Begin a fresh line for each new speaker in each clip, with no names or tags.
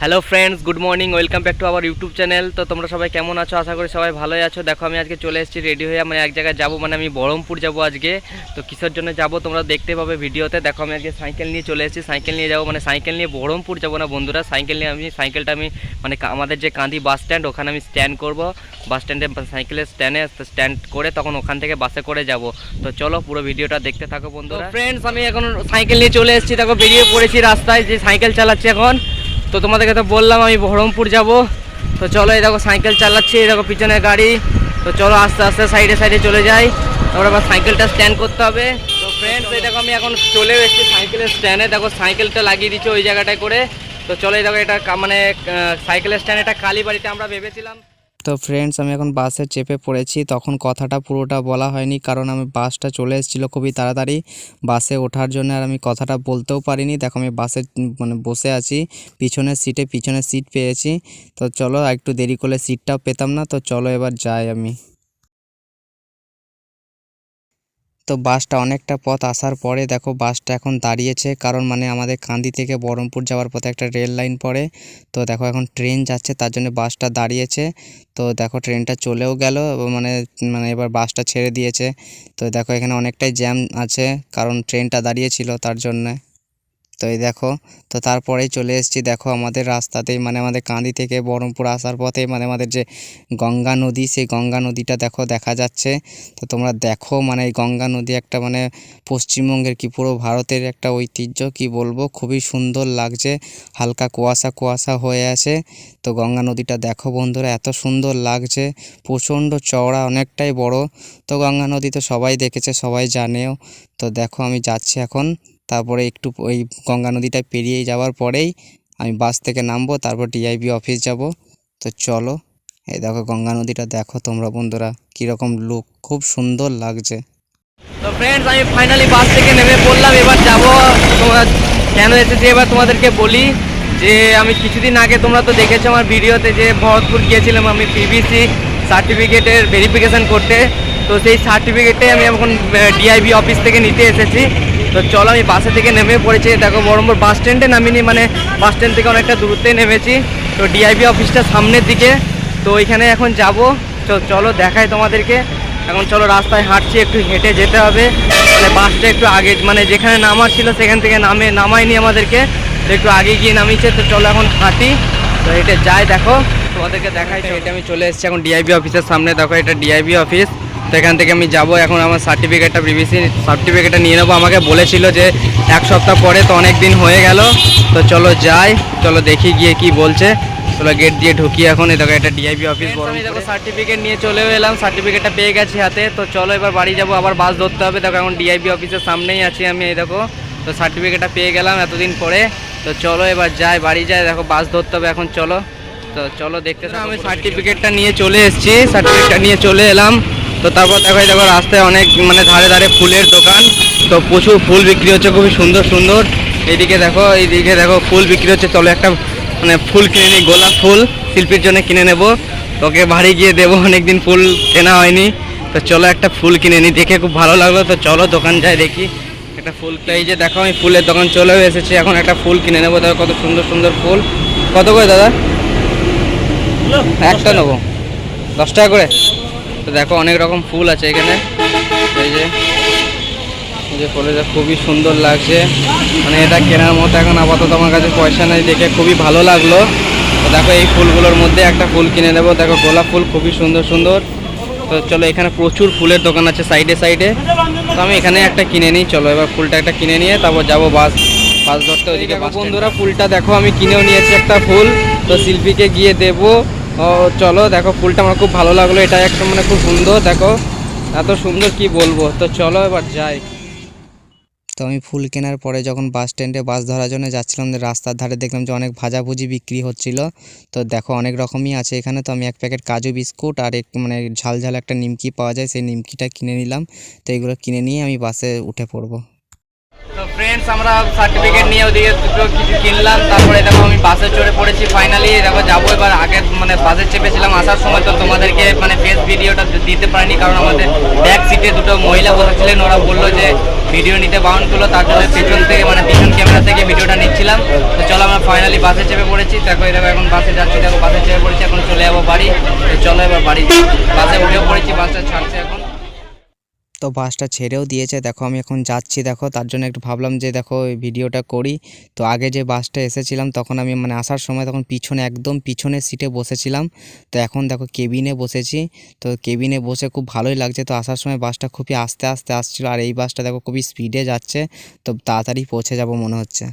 Hello friends good morning welcome back to our YouTube channel তো তোমরা সবাই কেমন আছো? আশা করি সবাই ভালোই আছো। দেখো আমি আজকে চলে এসেছি রেডি হয়ে। মানে এক জায়গায় যাব মানে আমি বহরমপুর যাব আজকে। তো কিসের জন্য যাব তোমরা দেখতে পাবে ভিডিওতে। দেখো আমি আজকে সাইকেল নিয়ে চলে এসেছি। সাইকেল নিয়ে যাব মানে সাইকেল নিয়ে বহরমপুর যাব না বন্ধুরা। সাইকেল নিয়ে আমি সাইকেলটা আমি মানে আমাদের যে কান্দি বাস স্ট্যান্ড ওখানে আমি স্ট্যান্ড করব। বাস স্ট্যান্ডে সাইকেলের স্ট্যান্ডে স্ট্যান্ড করে তখন ওখান থেকে বাসে করে যাব। তো চলো পুরো ভিডিওটা দেখতে থাকো বন্ধুরা। ফ্রেন্ডস আমি এখন সাইকেল নিয়ে চলে এসেছি। দেখো বেরিয়ে পড়েছি রাস্তায়। যে সাইকেল চালাচ্ছি এখন। তো তোমাদেরকে তো বললাম আমি বহরমপুর যাব। তো চলো এই দেখো সাইকেল চালাচ্ছি, এই দেখো পিছনে গাড়ি। তো চলো আস্তে আস্তে সাইডে সাইডে চলে যাই। তারপর আবার সাইকেলটা স্ট্যান্ড করতে হবে। তো ফ্রেন্ডস এই দেখো আমি এখন চলে এসেছি সাইকেলের স্ট্যান্ডে দেখো সাইকেলটা লাগিয়ে দিচ্ছি ওই জায়গাটায় করে। তো চলো এই দেখো এটা মানে সাইকেলের স্ট্যান্ড এটা কালীবাড়িতে আমরা ভেবেছিলাম। তো ফ্রেন্ডস আমি এখন বাসে চেপে পড়েছি। তখন কথাটা পুরোটা বলা হয়নি, কারণ আমি বাসটা চলে এসেছিল খুবই তাড়াতাড়ি। বাসে ওঠার জন্য আর আমি কথাটা বলতেও পারিনি। দেখো, আমি বাসে মানে বসে আছি, পিছনের সিটে পিছনের সিট পেয়েছি। তো চলো একটু দেরি করলে সিটটাও পেতাম না। তো চলো, এবার যাই আমি। তো বাসটা অনেকটা পথ আসার পরে দেখো বাসটা এখন দাঁড়িয়েছে, কারণ মানে আমাদের কান্দি থেকে বহরমপুর যাওয়ার পথে একটা রেল লাইন পড়ে। তো দেখো এখন ট্রেন যাচ্ছে, তার জন্য বাসটা দাঁড়িয়েছে। তো দেখো ট্রেনটা চলেও গেল মানে মানে এবার বাসটা ছেড়ে দিয়েছে। তো দেখো এখানে অনেকটাই জ্যাম আছে, কারণ ট্রেনটা দাঁড়িয়েছিল তার জন্যে। তো এই দেখো, তো তারপরেই চলে এসেছি। দেখো আমাদের রাস্তাতেই মানে আমাদের কাঁদি থেকে বহরমপুর আসার পথে মানে আমাদের যে গঙ্গা নদী, সেই গঙ্গা নদীটা দেখো, দেখা যাচ্ছে। তো তোমরা দেখো মানে এই গঙ্গা নদী একটা মানে পশ্চিমবঙ্গের কি পুরো ভারতের একটা ঐতিহ্য, কি বলব? খুবই সুন্দর লাগছে, হালকা কুয়াশা কুয়াশা হয়ে আছে। তো গঙ্গা নদীটা দেখো বন্ধুরা, এত সুন্দর লাগছে, প্রচণ্ড চওড়া, অনেকটাই বড়। তো গঙ্গা নদী তো সবাই দেখেছে, সবাই জানেও। তো দেখো আমি যাচ্ছি এখন। তারপরে একটু ওই গঙ্গা নদীটা পেরিয়ে যাওয়ার পরেই আমি বাস থেকে নামবো, তারপর ডিআইবি অফিস যাব। তো চলো, এই দেখো গঙ্গা নদীটা, দেখো তোমরা বন্ধুরা কীরকম লুক খুব সুন্দর লাগছে। তো ফ্রেন্ডস আমি ফাইনালি বাস থেকে নেমে পড়লাম, এবার যাব, তোমরা কেন এসেছি এবার তোমাদেরকে বলি যে আমি কিছুদিন আগে তোমরা তো দেখেছ আমার ভিডিওতে যে ভরতপুর গিয়েছিলাম আমি পিবিসি সার্টিফিকেটের ভেরিফিকেশান করতে। তো সেই সার্টিফিকেটে আমি এখন ডিআইবি অফিস থেকে নিতে এসেছি। তো চলো, আমি বাসে থেকে নেমে পড়েছি। দেখো বহরমপুর বাস স্ট্যান্ডে নামিনি মানে বাস স্ট্যান্ড থেকে অনেকটা দূরত্বে নেমেছি। তো ডিআইবি অফিসটা সামনের দিকে। তো ওইখানে এখন যাব। চলো, দেখাই তোমাদেরকে। এখন চলো, রাস্তায় হাঁটছি, একটু হেঁটে যেতে হবে। মানে বাসটা একটু আগে মানে যেখানে নামার ছিল, সেখান থেকে নামে, নামায়নি আমাদেরকে। তো একটু আগে গিয়ে নামিয়েছে, তো চলো, এখন হাঁটি। তো হেঁটে যাই, দেখো। তোমাদেরকে দেখাই তো এটা আমি চলে এসেছি এখন ডিআইবি অফিসের সামনে। দেখো, এটা ডিআইবি অফিস তো এখান থেকে আমি যাব। এখন আমার সার্টিফিকেটটা প্রিভিসি সার্টিফিকেটটা নিয়ে নেব। আমাকে বলেছিল যে এক সপ্তাহ পরে তো অনেক দিন হয়ে গেল। তো চলো যাই চলো দেখি গিয়ে কি বলছে। চলো গেট দিয়ে ঢুকি এখন। এই দেখো এটা ডিআইবি অফিস আমি দেখো সার্টিফিকেট নিয়ে চলেও এলাম। সার্টিফিকেটটা পেয়ে গেছি হাতে। তো চলো এবার বাড়ি যাব। আবার বাস ধরতে হবে। দেখো এখন ডিআইবি অফিসের সামনেই আছি আমি এই দেখো। তো সার্টিফিকেটটা পেয়ে গেলাম এতদিন পরে। তো চলো এবার যাই বাড়ি যাই। দেখো বাস ধরতে হবে এখন চলো। তো চলো দেখতে আমি সার্টিফিকেটটা নিয়ে চলে এসেছি। সার্টিফিকেটটা নিয়ে চলে এলাম। তো তারপর দেখো এই দেখো রাস্তায় অনেক মানে ধারে ধারে ফুলের দোকান। তো প্রচুর ফুল বিক্রি হচ্ছে খুবই সুন্দর সুন্দর। এইদিকে দেখো এইদিকে দেখো ফুল বিক্রি হচ্ছে। চলো একটা মানে ফুল কিনে নিই গোলাপ ফুল শিল্পীর জন্য কিনে নেব। তোকে বাড়ি গিয়ে দেবো অনেকদিন ফুল কেনা হয়নি। তো চলো একটা ফুল কিনে নিই দেখে খুব ভালো লাগল। তো চলো দোকান যাই দেখি। একটা ফুল এই যে দেখো আমি ফুলের দোকান চলেও এসেছি। এখন একটা ফুল কিনে নেব দেখো কত সুন্দর সুন্দর ফুল। কত করে দাদা? একটা নেব। দশ টাকা করে? তো দেখো অনেক রকম ফুল আছে এখানে। এই যে এই যে ফুলটা খুবই সুন্দর লাগছে। মানে এটা কেনার মতো এখন আপাতত আমার কাছে পয়সা নেই দেখে খুবই ভালো লাগল। তো দেখো এই ফুলগুলোর মধ্যে একটা ফুল কিনে নেব। দেখো গোলাপ ফুল খুবই সুন্দর সুন্দর। তো চলো এখানে প্রচুর ফুলের দোকান আছে সাইডে সাইডে। তো আমি এখানে একটা কিনে নিই চলো এবার ফুলটা একটা কিনে নিয়ে তারপর যাব বাস বাস ধরতে ওইদিকে বন্ধুরা ফুলটা দেখো আমি কিনেও নিয়েছি একটা ফুল। তো শিল্পীকে গিয়ে দেবো। ও, চলো, দেখো, ফুলটা আমার খুব ভালো লাগল, এটা একটা মানে খুব সুন্দর, দেখো, এত সুন্দর কি বলব? তো চলো এবার যাই। তো আমি ফুল কেনার পরে যখন বাস স্ট্যান্ডে বাস ধরার জন্য যাচ্ছিলাম রাস্তার ধারে দেখলাম যে অনেক ভাজাভুজি বিক্রি হচ্ছিল। তো দেখো, অনেক রকমই আছে এখানে। তো আমি এক প্যাকেট কাজু বিস্কুট আর এক মানে ঝাল ঝাল একটা নিমকি পাওয়া যায়, সেই নিমকিটা কিনে নিলাম। তো এগুলো কিনে নিয়ে আমি বাসে উঠে পড়ব। ফ্রেন্ডস আমরা সার্টিফিকেট নিয়ে ওদিকে দুটো কিছু কিনলাম, তারপরে দেখো আমি বাসে চড়ে পড়েছি ফাইনালি দেখো যাব এবার আগে মানে বাসে চেপেছিলাম, আসার সময় তো তোমাদেরকে মানে ফেস ভিডিওটা দিতে পারিনি, কারণ আমাদের ব্যাক সিটে দুটো মহিলা বসেছিলেন, ওরা বলল যে ভিডিও নিতে বাউন করল, তার জন্য পিছন থেকে মানে পিছন ক্যামেরা থেকে ভিডিওটা নিচ্ছিলাম। তো চলো আমরা ফাইনালি বাসে চেপে পড়েছি, দেখো এরকম এখন বাসে যাচ্ছি, দেখো বাসে চেপে পড়েছি, এখন চলে যাব বাড়ি। চলো এবার বাড়ি বাসে উঠেও পড়েছি, বাসটা ছাড়ছে এখন।
তো বাসটা ছেড়েও দিয়েছে। দেখো, আমি এখন যাচ্ছি, দেখো। তার জন্য একটু ভাবলাম যে, দেখো ভিডিওটা করি। তো আগে যে বাসটা এসেছিলাম, তখন আমি মানে আসার সময় তখন পিছনে, একদম পিছনের সিটে বসেছিলাম। তো এখন দেখো, কেবিনে বসেছি। তো কেবিনে বসে খুব ভালোই লাগছে। তো আসার সময় বাসটা খুবই আস্তে আস্তে আসছিল। আর এই বাসটা দেখো, খুবই স্পিডে যাচ্ছে। তো তাড়াতাড়ি পৌঁছে যাব মনে হচ্ছে।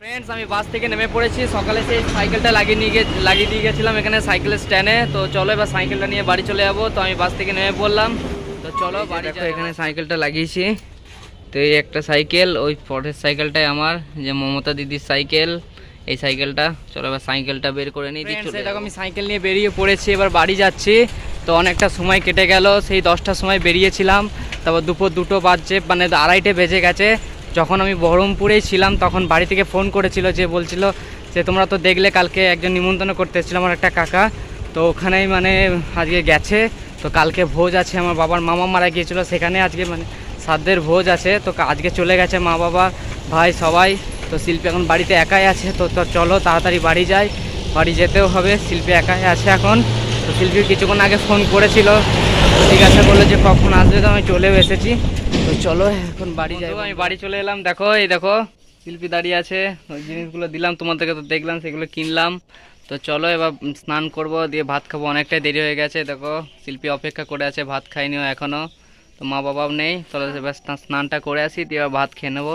ফ্রেন্ডস আমি বাস থেকে নেমে পড়েছি। সকালে সেই সাইকেলটা লাগিয়ে নিয়ে লাগিয়ে দিয়ে গেছিলাম এখানে সাইকেলের স্ট্যান্ডে তো চলো, এবার সাইকেলটা নিয়ে বাড়ি চলে যাব। তো আমি বাস থেকে নেমে পড়লাম। তো চলো বাড়ি দেখো এখানে সাইকেলটা লাগিয়েছি। তো এই একটা সাইকেল ওই পরের সাইকেলটাই আমার যে মমতা দিদির সাইকেল এই সাইকেলটা। চলো এবার সাইকেলটা বের করে নিই দেখো আমি সাইকেল নিয়ে বেরিয়ে পড়েছি এবার বাড়ি যাচ্ছি। তো অনেকটা সময় কেটে গেল সেই দশটার সময় বেরিয়েছিলাম। তারপর দুপুর দুটো বাজছে মানে আড়াইটে বেজে গেছে। যখন আমি বহরমপুরেই ছিলাম তখন বাড়ি থেকে ফোন করেছিল যে বলছিল যে তোমরা তো দেখলে কালকে একজন নিমন্ত্রণ করতে এসেছিল আমার একটা কাকা। তো ওখানেই মানে আজকে গেছে। তো কালকে ভোজ আছে, আমার বাবার মামা মারা গিয়েছিল সেখানে আজকে মানে সাধ্যের ভোজ আছে, তো আজকে চলে গেছে মা বাবা, ভাই সবাই, তো শিল্পী এখন বাড়িতে একাই আছে, তো তো চলো তাড়াতাড়ি বাড়ি যাই, বাড়ি যেতেও হবে, শিল্পী একাই আছে এখন, তো শিল্পী কিছুক্ষণ আগে ফোন করেছিল ঠিক আছে বলল যে কখন আসবে, তো আমি চলেও এসেছি, তো চলো এখন বাড়ি যাই। আমি বাড়ি চলে এলাম, দেখো, এই দেখো, শিল্পী দাঁড়িয়ে আছে, ওই জিনিসগুলো দিলাম, তোমাদেরকে তো দেখলাম, সেগুলো কিনলাম তো চলো এবার স্নান করব দিয়ে ভাত খাব। অনেকটাই দেরি হয়ে গেছে দেখো শিল্পী অপেক্ষা করে আছে ভাত খাইনিও এখনও তো মা বাবাও নেই চলো এবার স্নানটা করে আসি দিয়ে এবার ভাত খেয়ে নেব।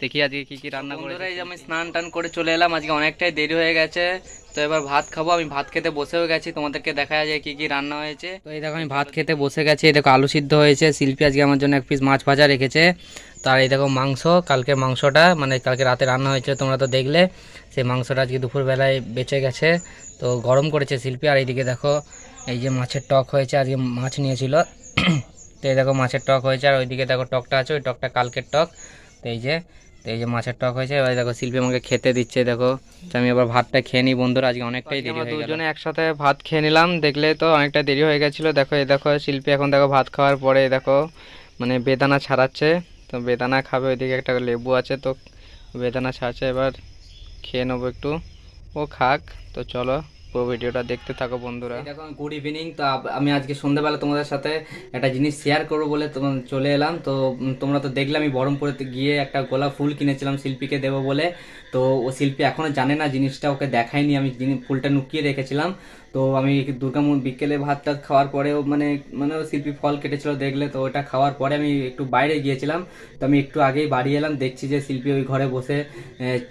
দেখি আজকে কী কী রান্না করে এই যে আমি স্নান টান করে চলে এলাম আজকে অনেকটাই দেরি হয়ে গেছে। তো এবার ভাত খাব, আমি ভাত খেতে বসেও গেছি, তোমাদেরকে দেখা যায় কি কি রান্না হয়েছে। তো এই দেখো, আমি ভাত খেতে বসে গেছি, এই দেখো আলু সিদ্ধ হয়েছে, শিল্পী আজকে আমার জন্য এক পিস মাছ ভাজা রেখেছে। তার এই দেখো মাংস, কালকে মাংসটা মানে কালকে রাতে রান্না হয়েছে, তোমরা তো দেখলে, সেই মাংসটা আজকে দুপুরবেলায় বেঁচে গেছে, তো গরম করেছে শিল্পী। আর এইদিকে দেখো, এই যে মাছের টক হয়েছে, আজকে মাছ নিয়েছিল। তো এই দেখো মাছের টক হয়েছে, আর ওইদিকে দেখো টকটা আছে, ওই টকটা কালকের টক। তো এই যে তো এই যে মাছের টক হয়েছে এবার দেখো শিল্পী আমাকে খেতে দিচ্ছে দেখো। তো আমি আবার ভাতটা খেয়ে নিই বন্ধুরা আজকে অনেকটাই দেরি হয়ে গেল। দুজনে একসাথে ভাত খেয়ে নিলাম দেখলে তো অনেকটা দেরি হয়ে গেছিল। দেখো এই দেখো শিল্পী এখন দেখো ভাত খাওয়ার পরে দেখো মানে বেদানা ছাড়াচ্ছে। তো বেদানা খাবে ওইদিকে একটা লেবু আছে তো বেদানা ছাড়ছে এবার খেয়ে নেব একটু। ও খাক তো চলো। পুরো ভিডিওটা দেখতে থাকো বন্ধুরা। দেখো গুড ইভিনিং তো আমি আজকে সন্ধ্যাবেলা তোমাদের সাথে একটা জিনিস শেয়ার করব বলে তোমার চলে এলাম। তো তোমরা তো দেখলে, আমি বহরমপুরে গিয়ে একটা গোলাপ ফুল কিনেছিলাম শিল্পীকে দেবো বলে। তো ও শিল্পী এখনও জানে না, জিনিসটা ওকে দেখায়নি। আমি ফুলটা নুকিয়ে রেখেছিলাম। তো আমি দুর্গা বিকেলে ভাত টাত খাওয়ার পরেও মানে মানে শিল্পী ফল কেটেছিল দেখলে, তো ওটা খাওয়ার পরে আমি একটু বাইরে গিয়েছিলাম। তো আমি একটু আগেই বাড়ি এলাম, দেখছি যে শিল্পী ওই ঘরে বসে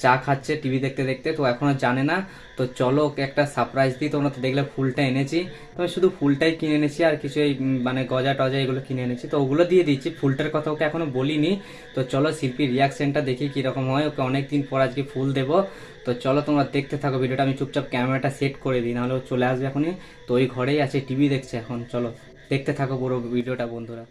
চা খাচ্ছে টিভি দেখতে দেখতে, তো এখনও জানে না। তো চলো ওকে একটা সারপ্রাইজ দিই তোমরা তো দেখলে ফুলটা এনেছি। তো আমি শুধু ফুলটাই কিনে এনেছি, আর কিছু এই মানে গজা টজা এগুলো কিনে এনেছি। তো ওগুলো দিয়ে দিচ্ছি, ফুলটার কথা ওকে এখনও বলিনি। তো চলো শিল্পীর রিয়াকশনটা দেখি কীরকম হয়, ওকে অনেকদিন পর আজকে ফুল দেবো। তো চলো তোমরা দেখতে থাকো, ভিডিওটা আমি চুপচাপ ক্যামেরাটা সেট করে দিই, নাহলে ও চলে আসবে এখনই। তো ওই ঘরেই আছে টিভি দেখছে এখন, চলো। দেখতে থাকো পুরো ভিডিওটা, বন্ধুরা।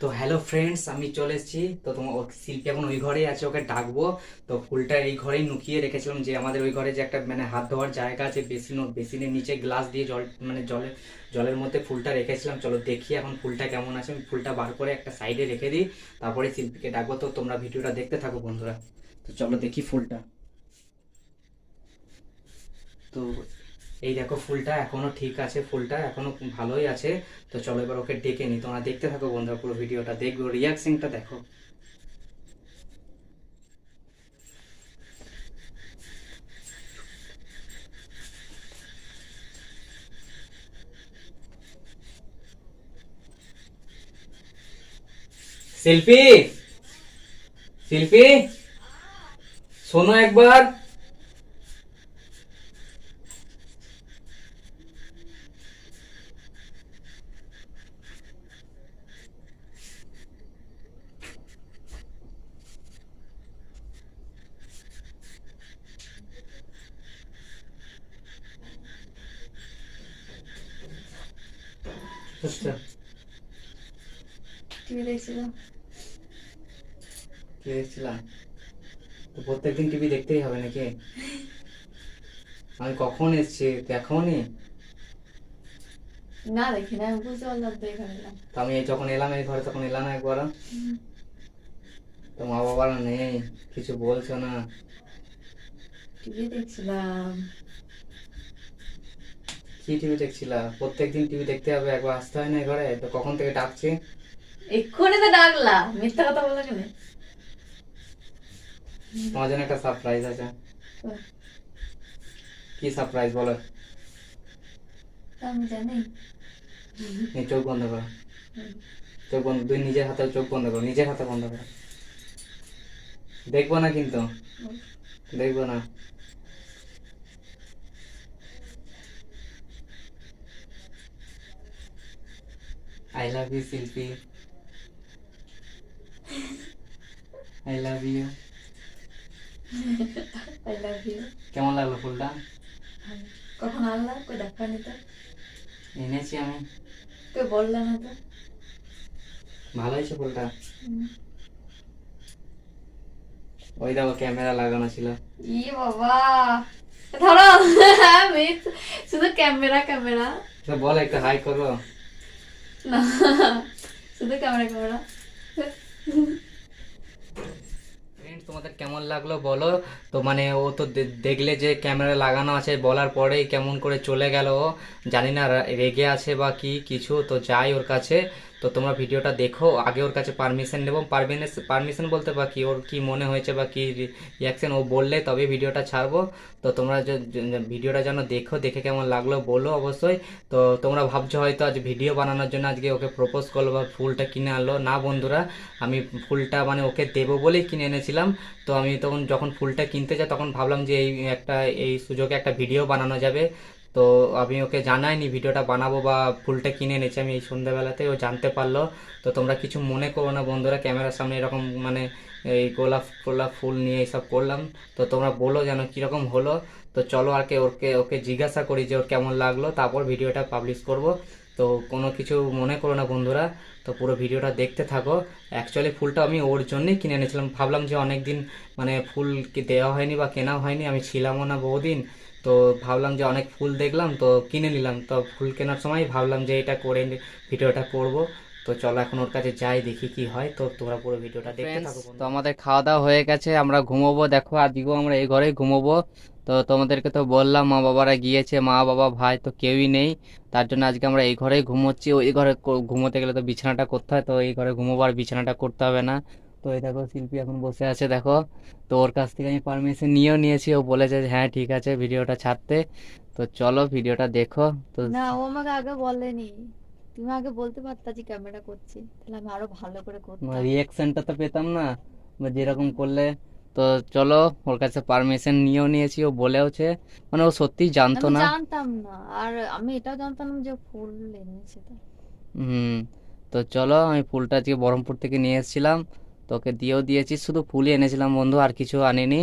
তো হ্যালো ফ্রেন্ডস আমি চলে এসেছি। তো তোমার শিল্পী এখন ওই ঘরেই আছে, ওকে ডাকবো। তো ফুলটা এই ঘরেই লুকিয়ে রেখেছিলাম যে আমাদের ওই ঘরে যে একটা মানে হাত ধোয়ার জায়গা আছে, বেসিন, বেসিনের নিচে গ্লাস দিয়ে জল মানে জলে, জলের মধ্যে ফুলটা রেখেছিলাম। চলো দেখি এখন ফুলটা কেমন আছে। আমি ফুলটা বার করে একটা সাইডে রেখে দিই, তারপরে শিল্পীকে ডাকবো। তো তোমরা ভিডিওটা দেখতে থাকো, বন্ধুরা। তো চলো দেখি ফুলটা। তো এই দেখো ফুলটা, এখনও ঠিক আছে ফুলটা, এখনও ভালোই আছে। তো চলো এবার ওকে ডেকে নি তোমরা দেখতে থাকো বন্ধুরা পুরো ভিডিওটা। দেখব রিয়াকশনটা দেখো। শিল্পী! শিল্পী! শোনো একবার।
টিভি দেখছিল
কি দেখছিলাম? প্রত্যেকদিন টিভি দেখতেই হবে নাকি? আমি কখন এসছি দেখোনি?
না দেখি না বুঝতে পারলাম তো এখানে
তো আমি যখন এলাম এই ঘরে তখন এলাম একবার। তো মা বাবারা নেই কিছু বলছো না?
টিভি দেখছিলাম।
কি টিভি দেখছিলা? প্রত্যেকদিন টিভি দেখতে হবে একবার আসতে হয় না ঘরে? তো কখন থেকে ডাকছি?
এক্ষুনি তো ডাকলা মিথ্যা কথা বলল কেন?
তোমার জন্য একটা সারপ্রাইজ আছে। কি সারপ্রাইজ বলো?
আমি জানি।
চোখ বন্ধ করো। চোখ বন্ধ তুই নিজের হাতে চোখ বন্ধ করো নিজের হাতে বন্ধ করো। দেখব না কিন্তু। দেখব না। I love you Shilpi I love you
I love you
কেমন লাগল ফুলটা?
কখন আনলা কই দেখানি তো
এনেছি আমি।
কই বললা না তো।
ভালো হয়েছে ফুলটা? ওই দেখো ক্যামেরা লাগানো ছিল।
ই বাবা। ধরো আমি শুধু ক্যামেরা ক্যামেরা।
তো বল একটা হাই করো।
না শুধু ক্যামেরা ক্যামেরা।
তোমাদের কেমন লাগল বলো? তো মানে ও তো দেখলে যে ক্যামেরা লাগানো আছে, বলার পরেই কেমন করে চলে গেল ও। জানি না রেগে আছে বা কি, কিছু তো যাই ওর কাছে। তো তোমরা ভিডিওটা দেখো, আগে ওর কাছে পারমিশন নেব। পারমিশন বলতে বা কি, ওর কি মনে হয়েছে বা কি রিয়াকশন ও বললে তবে ভিডিওটা ছাড়বো। তো তোমরা ভিডিওটা যেন দেখো, দেখে কেমন লাগল বলো অবশ্যই। তো তোমরা ভাবছ হয়তো আজ ভিডিও বানানোর জন্য আজকে ওকে প্রপোজ করল বা ফুলটা কিনে আনলো। না বন্ধুরা, আমি ফুলটা মানে ওকে দেবো বলেই কিনে এনেছিলাম। তো আমি তখন যখন ফুলটা কিনতে যাই, তখন ভাবলাম যে এই একটা এই সুযোগে একটা ভিডিও বানানো যাবে। তো আমি ওকে জানাইনি, ভিডিওটা বানাবো বা ফুলটা কিনে এনেছি। আমি এই সন্ধ্যাবেলাতে ও জানতে পারল। তো তোমরা কিছু মনে করো না বন্ধুরা, ক্যামেরার সামনে এরকম মানে এই গোলাপ গোলাপ ফুল নিয়ে এইসব করলাম। তো তোমরা বলো যেন কীরকম হলো। তো চলো আর কে ওকে ওকে জিজ্ঞাসা করি যে ওর কেমন লাগল, তারপর ভিডিওটা পাবলিশ করব। তো কোনো কিছু মনে করো না বন্ধুরা, তো পুরো ভিডিওটা দেখতে থাকো। অ্যাকচুয়ালি ফুলটা আমি ওর জন্যই কিনে এনেছিলাম। ভাবলাম যে অনেক দিন মানে ফুল দেওয়া হয়নি বা কেনা হয়নি, আমি ছিলামও না বহুদিন। তো ভাবলাম যে অনেক ফুল দেখলাম তো কিনে নিলাম। তো ফুল কেনার সময় ভাবলাম যে এটা করে ভিডিওটা করব। তো চলো এখন ওর কাছে যাই দেখি কি হয়। তো তোমরা পুরো ভিডিওটা দেখতে থাকো তো আমাদের খাওয়া দাওয়া হয়ে গেছে আমরা ঘুমোবো। দেখো আজকেও আমরা এই ঘরেই ঘুমোবো। তো তোমাদেরকে তো বললাম মা বাবারা গিয়েছে মা বাবা ভাই তো কেউই নেই। তার জন্য আজকে আমরা এই ঘরেই ঘুমোচ্ছি। ওই ঘরে ঘুমোতে গেলে তো বিছানাটা করতে হয় তো এই ঘরে ঘুমোবার বিছানাটা করতে হবে না। তো এই দেখো শিল্পী এখন বসে আছে দেখো। তো ওর কাছ থেকে আমি পারমিশন নিয়েও নিয়েছি। ও বলেছে যে হ্যাঁ ঠিক আছে ভিডিওটা ছাড়তে। তো চলো ভিডিওটা দেখো। তো
না ও আমাকে আগে বলেনি। তুমি আগে বলতে পারতা যে ক্যামেরা করছি। তাহলে আমি আরও ভালো করে করতাম।
রিয়াকশনটা তো পেতাম না যেরকম করলে। তো চলো ওর কাছে পারমিশন নিয়েও নিয়েছি ও বলেওছে। মানে ও সত্যি জানতো না।
জানতাম না। আর আমি এটাও জানতাম না যে ফুল এনেছে তো।
হুম তো চলো আমি ফুলটা আজকে বহরমপুর থেকে নিয়ে এসেছিলাম। তোকে দিয়েও দিয়েছি, শুধু ফুলই এনেছিলাম বন্ধু, আর কিছু আনিনি।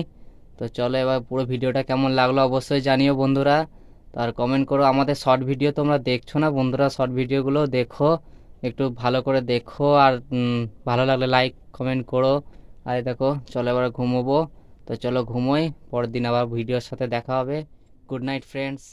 তো চলো এবার পুরো ভিডিওটা কেমন লাগল অবশ্যই জানিও বন্ধুরা। আর কমেন্ট করো, আমাদের শর্ট ভিডিও তোমরা দেখছ না বন্ধুরা? শর্ট ভিডিওগুলো দেখো, একটু ভালো করে দেখো, আর ভালো লাগলে লাইক কমেন্ট করো। আর দেখো, চলো এবার ঘুমোবো। তো চলো ঘুমোই, পরের দিন আবার ভিডিওর সাথে দেখা হবে। Good night friends